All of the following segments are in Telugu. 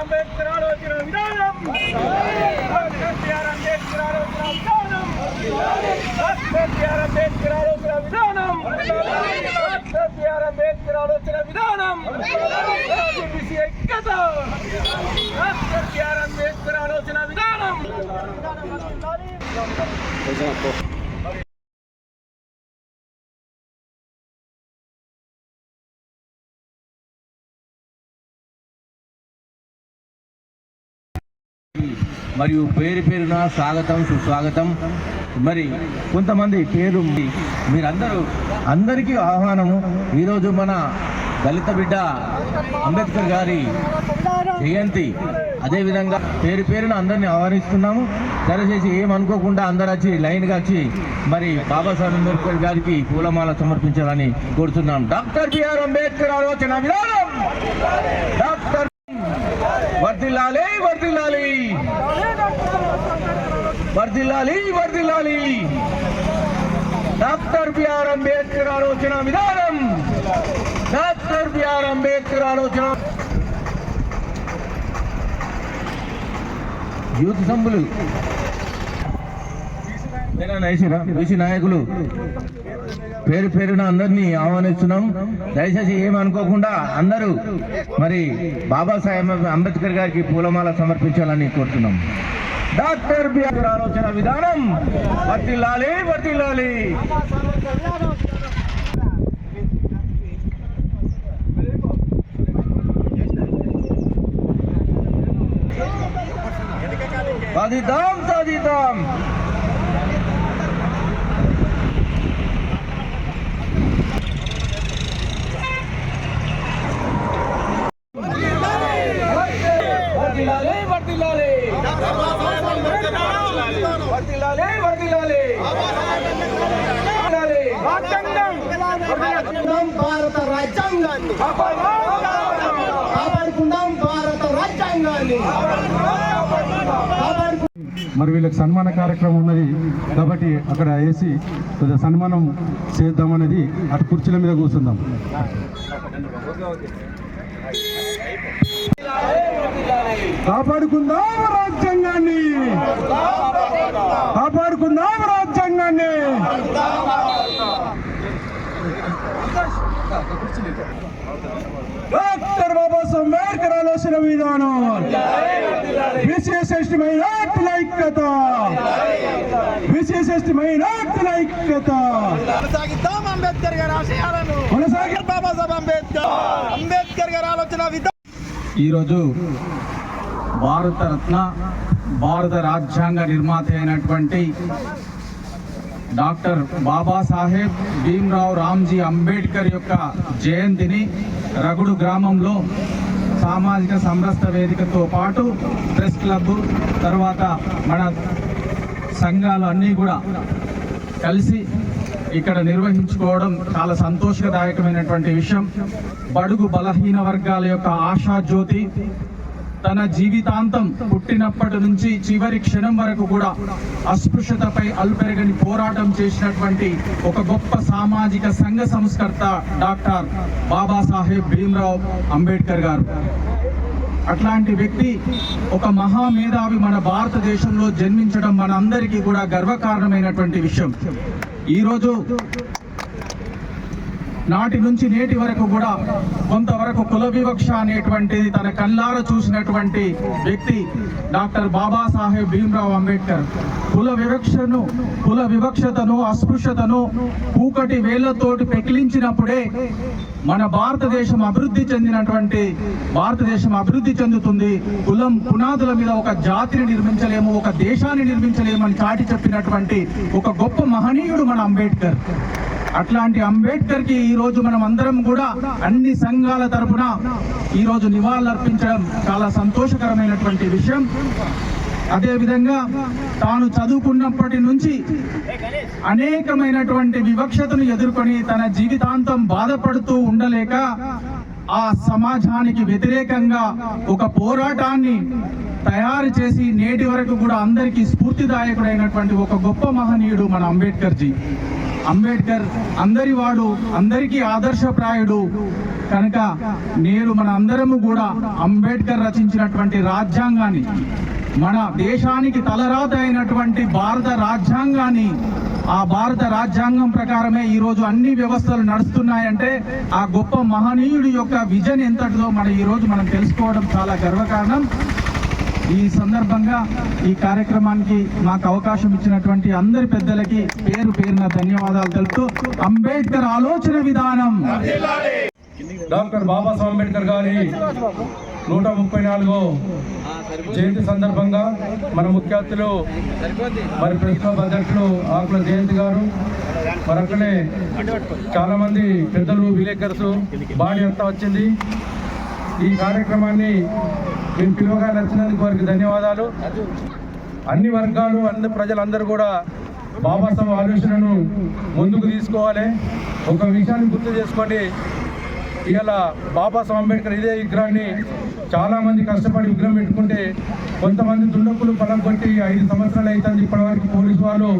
అంబేద్కర్ ఆలోచన విధానం. అంబేద్కర్ ఆలోచన విధానం. అంబేద్కర్ ఆలోచన విధానం. అంబేద్కర్ ఆలోచన విధానం. అంబేద్కర్ విధానం. మరియు పేరు పేరున స్వాగతం సుస్వాగతం. మరి కొంతమంది పేరు మీరందరూ అందరికీ ఆహ్వానము. ఈరోజు మన దళిత బిడ్డ అంబేద్కర్ గారి జయంతి. అదేవిధంగా పేరు పేరున అందరినీ ఆహ్వానిస్తున్నాము. దయచేసి ఏమనుకోకుండా అందరు వచ్చి లైన్గా వచ్చి మరి బాబాసాహెబ్ అంబేద్కర్ గారికి పూలమాల సమర్పించాలని కోరుతున్నాం. డాక్టర్ బిఆర్ అంబేద్కర్ ఆలోచన విధానం. డాక్టర్ వర్దిల్లాలి వర్దిల్లాలి. వర్దిల్లాలి వర్దిల్లాలి డాక్టర్ బిఆర్ అంబేద్కర్ ఆలోచన విధానం. డాక్టర్ బిఆర్ అంబేద్కర్ ఆలోచన. యూత్ సంబులు బీసీ నాయకులు? పేరు పేరున అందరినీ ఆహ్వానిస్తున్నాం. దయచేసి ఏమనుకోకుండా అందరూ మరి బాబాసాహెబ్ అంబేద్కర్ గారికి పూలమాల సమర్పించాలని కోరుతున్నాం. డాక్టర్ బిఆర్ ఆలోచన విధానం. వర్తిల్లాలి వర్తిల్లాలి సాధిద్దాం సాధిద్దాం వర్తిల్లాలి వర్తిల్లాలి వర్తిల్లాలి వర్తిల్లాలి వర్తిల్లాలి. రాజ్యాంగం కాపాడుకుందాం భారత రాజ్యాంగాన్ని. కాపాడుకుందాం భారత రాజ్యాంగాన్ని. మరి వీళ్ళకి సన్మాన కార్యక్రమం ఉన్నది కాబట్టి అక్కడ వేసి కొద్దిగా సన్మానం చేద్దామనేది అటు కుర్చీల మీద కూర్చుందాం. కాపాడుకుందాం రాజ్యాంగాన్ని. కాపాడుకుందాం రాజ్యాంగాన్ని. డాక్టర్ బాబాసాహెబ్ అంబేద్కర్ ఆలోచన విధానం. విశేష మైనార్టీల ఐక్యత. విశేష మైనార్టీల ఐక్యత. కొనసాగిద్దాం అంబేద్కర్ గారి ఆశయాలను. కొనసాగి బాబాసాహెబ్ అంబేద్కర్ అంబేద్కర్ గారి ఆలోచన విధానం. ఈరోజు భారతరత్న భారత రాజ్యాంగ నిర్మాత అయినటువంటి డాక్టర్ బాబాసాహెబ్ భీమ్రావు రామ్జీ అంబేద్కర్ యొక్క జయంతిని రగుడు గ్రామంలో సామాజిక సమరస్త వేదికతో పాటు ప్రెస్ క్లబ్ తర్వాత మన సంఘాలు అన్నీ కూడా కలిసి ఇక్కడ నిర్వహించుకోవడం చాలా సంతోషదాయకమైనటువంటి విషయం. బడుగు బలహీన వర్గాల యొక్క ఆశా జ్యోతి తన జీవితాంతం పుట్టినప్పటి నుంచి చివరి క్షణం వరకు కూడా అస్పృశ్యతపై అల్పెరగని పోరాటం చేసినటువంటి ఒక గొప్ప సామాజిక సంఘ సంస్కర్త డాక్టర్ బాబాసాహెబ్ భీమ్రావ్ అంబేద్కర్ గారు. అట్లాంటి వ్యక్తి ఒక మహామేధావి మన భారతదేశంలో జన్మించడం మన అందరికీ కూడా గర్వకారణమైనటువంటి విషయం. ఈరోజు నాటి నుంచి నేటి వరకు కూడా కొంతవరకు కుల వివక్ష అనేటువంటిది తన కళ్ళార చూసినటువంటి వ్యక్తి డాక్టర్ బాబాసాహెబ్ భీమ్రావ్ అంబేద్కర్. కుల వివక్షను కుల వివక్షతను అస్పృశ్యతను కూకటి వేళ్ళతోటి పెకిలించినప్పుడే మన భారతదేశం అభివృద్ధి చెందినటువంటి భారతదేశం అభివృద్ధి చెందుతుంది. కులం పునాదుల మీద ఒక జాతిని నిర్మించలేము ఒక దేశాన్ని నిర్మించలేము అని చాటి చెప్పినటువంటి ఒక గొప్ప మహనీయుడు మన అంబేద్కర్. అట్లాంటి అంబేద్కర్కి ఈ రోజు మనం అందరం కూడా అన్ని సంఘాల తరపున ఈ రోజు నివాళులర్పించడం చాలా సంతోషకరమైనటువంటి విషయం. అదే విధంగా తాను చదువుకున్నప్పటి నుంచి అనేకమైనటువంటి వివక్షతను ఎదుర్కొని తన జీవితాంతం బాధపడుతూ ఉండలేక ఆ సమాజానికి వ్యతిరేకంగా ఒక పోరాటాన్ని తయారు చేసి నేటి వరకు కూడా అందరికీ స్ఫూర్తిదాయకుడైనటువంటి ఒక గొప్ప మహనీయుడు మన అంబేద్కర్ జీ అంబేద్కర్ అందరి వాడు అందరికీ ఆదర్శప్రాయుడు. కనుక నేను మన అందరము కూడా అంబేద్కర్ రచించినటువంటి రాజ్యాంగాన్ని మన దేశానికి తలరాత అయినటువంటి భారత రాజ్యాంగాన్ని ఆ భారత రాజ్యాంగం ప్రకారమే ఈరోజు అన్ని వ్యవస్థలు నడుస్తున్నాయంటే ఆ గొప్ప మహనీయుడి యొక్క విజన్ ఎంతటిదో మన ఈరోజు మనం తెలుసుకోవడం చాలా గర్వకారణం. ఈ సందర్భంగా ఈ కార్యక్రమానికి మాకు అవకాశం ఇచ్చినటువంటి అందరి పెద్దలకి పేరు పేరున ధన్యవాదాలు తెలుపుతూ అంబేద్కర్ ఆలోచన విధానం. డాక్టర్ బాబాసాహెబ్ అంబేద్కర్ గారి నూట ముప్పై నాలుగో జయంతి సందర్భంగా మన ముఖ్య అతిథులు మరి ప్రస్తుత క్లబ్ అధ్యక్షులు ఆకుల జయంతి గారు మరి అట్లనే చాలా మంది పెద్దలు విలేకరులు బాడీ అంతా వచ్చింది. ఈ కార్యక్రమాన్ని మేము పిలువగా నచ్చినందుకు వారికి ధన్యవాదాలు. అన్ని వర్గాలు అన్ని ప్రజలందరూ కూడా బాబాసాహెబ్ ఆలోచనను ముందుకు తీసుకోవాలి. ఒక విషయాన్ని గుర్తు చేసుకోండి. ఇవాళ బాబాసాహెబ్ అంబేద్కర్ ఇదే విగ్రహాన్ని చాలామంది కష్టపడి విగ్రహం పెట్టుకుంటే కొంతమంది దుండకులు పొలం కొట్టి ఐదు సంవత్సరాలు అవుతుంది ఇప్పటివరకు పోలీసు వాళ్ళు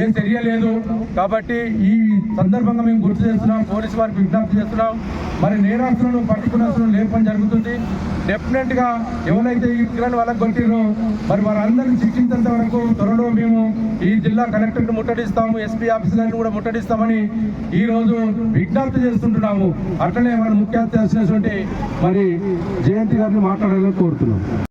ఏం తెలియలేదు. కాబట్టి ఈ సందర్భంగా మేము గుర్తు చేస్తున్నాం పోలీసు వారికి విజ్ఞప్తి చేస్తున్నాం. మరి నేరస్తులను పట్టుకున్న లేపని జరుగుతుంది. డెఫినెట్గా ఎవరైతే ఈ విగ్రహాన్ని వాళ్ళకి కొట్టిరో మరి వారందరిని శిక్షించేంత వరకు జిల్లా కలెక్టర్ని ముట్టడిస్తాము ఎస్పీ ఆఫీసర్ని కూడా ముట్టడిస్తామని ఈ రోజు విజ్ఞప్తి చేస్తుంటున్నాము. అట్లనే మన ముఖ్య అతిథి మరి జయంతి గారిని మాట్లాడాలని కోరుతున్నాం.